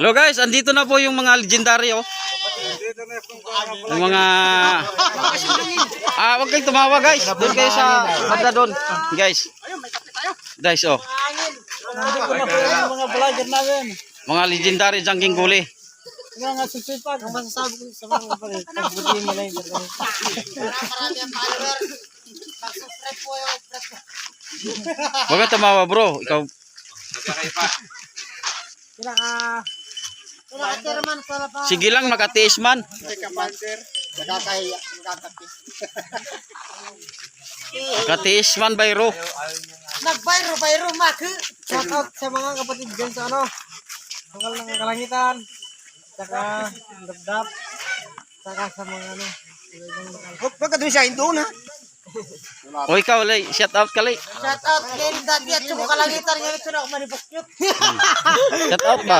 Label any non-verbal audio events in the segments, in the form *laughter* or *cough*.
Hello guys, andito na po yung mga legendary oh. Yung mga Ah, wag kayong tumawa guys. Doon kayo sa banda doon. Guys. Guys oh. mga. Mga legendary jangking guli. Yung nga susipag. Masasabi ko sa mga pare, pagbutiin nila yung gagawin. Wag kang tumawa bro. Ikaw sa pa. Sige lang makatiis man. Makatiis man bayro. Nagbayro, bayro, mak. Shout out sa mga kapatid dyan sa ano. Tungkol ng kalangitan. Saka dabdab. Saka sa mga ano. Huwag ka doon siya, doon ha. O ikaw lay, shout out ka lay. Shout out kay Daddy at mga kalangitan. Ngayon ito na ako manibastyot. Shout out ba?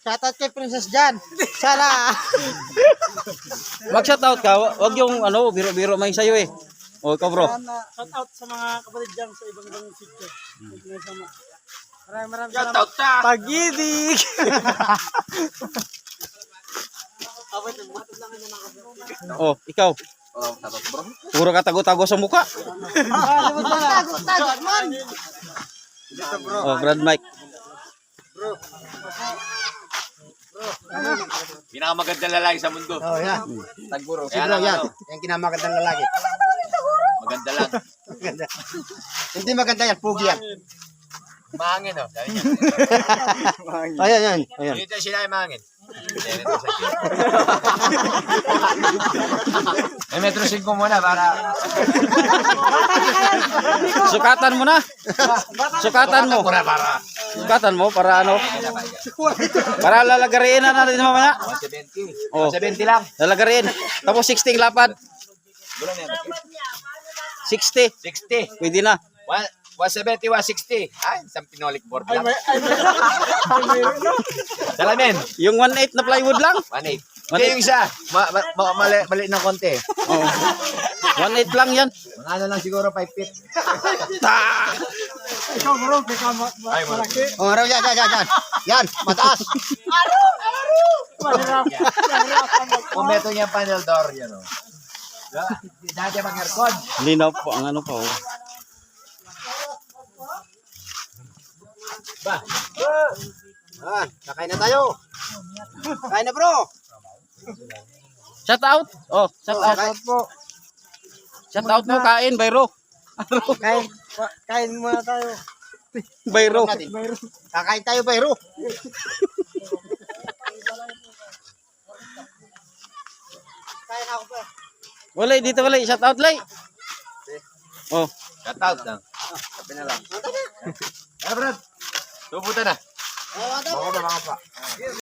Shout out kay Princess Jan. Sana. Mag shout out ka. Wag yung ano, biro-biro may sayo eh. O ikaw bro. Shout out sa mga kapatid dyan sa ibang ibang sityo. Maraming maraming shout out ta. Pagidig. *laughs* Oh, ikaw. Puro ka tago-tago sa mukha. Tago, tago, man. Oh, Brad Mike. Pinakamagandang lalaki sa mundo. Oh, yan. Tagburo. Si bro, yan. Yan kinamagandang lalaki. Maganda lang. Maganda. Hindi maganda yan, pugi yan. Mahangin oh. Niya. *laughs* Ayan, yan. Ayan. Dito sila yung mahangin. *laughs* May metro 5 muna para Sukatan mo na. Sukatan mo. para para Sukatan mo para ano? Para lalagariin na natin mamaya. 170. Oh, 170 lang. lalagariin. Tapos 60 ang lapad. Gulo na yan. 60. 60. Pwede na. One- 170, 160. Ay, isang pinolik board lang. Salamin. Yung 1.8 na plywood lang. 1.8. One Hindi yung isa. Ma ma ma mali, mali ng konti. Oh. 1.8 lang yan. Mga ano lang siguro 5 feet. Ta! Ikaw bro, ka ma- ma- Ay, malaki. Oh, araw, yan, yan, yan, yan. Yan, mataas. Mahirap. Kung meto niya panel door, yan o. Dati mag aircon. Linaw po ang ano pa oh. Ba? Ah, kakain na tayo. Kain na bro. Shout out. Oh, shout out. Kain. po. Shout out mo kain, Bayro. Kain, ka- kain muna tayo. Bayro. Kakain tayo, Bayro. Kain ako pa. Walay dito walay. Shout out lay. Oh, Cut out lang. Sabi na lang. Ano, Brad? Tuputa na.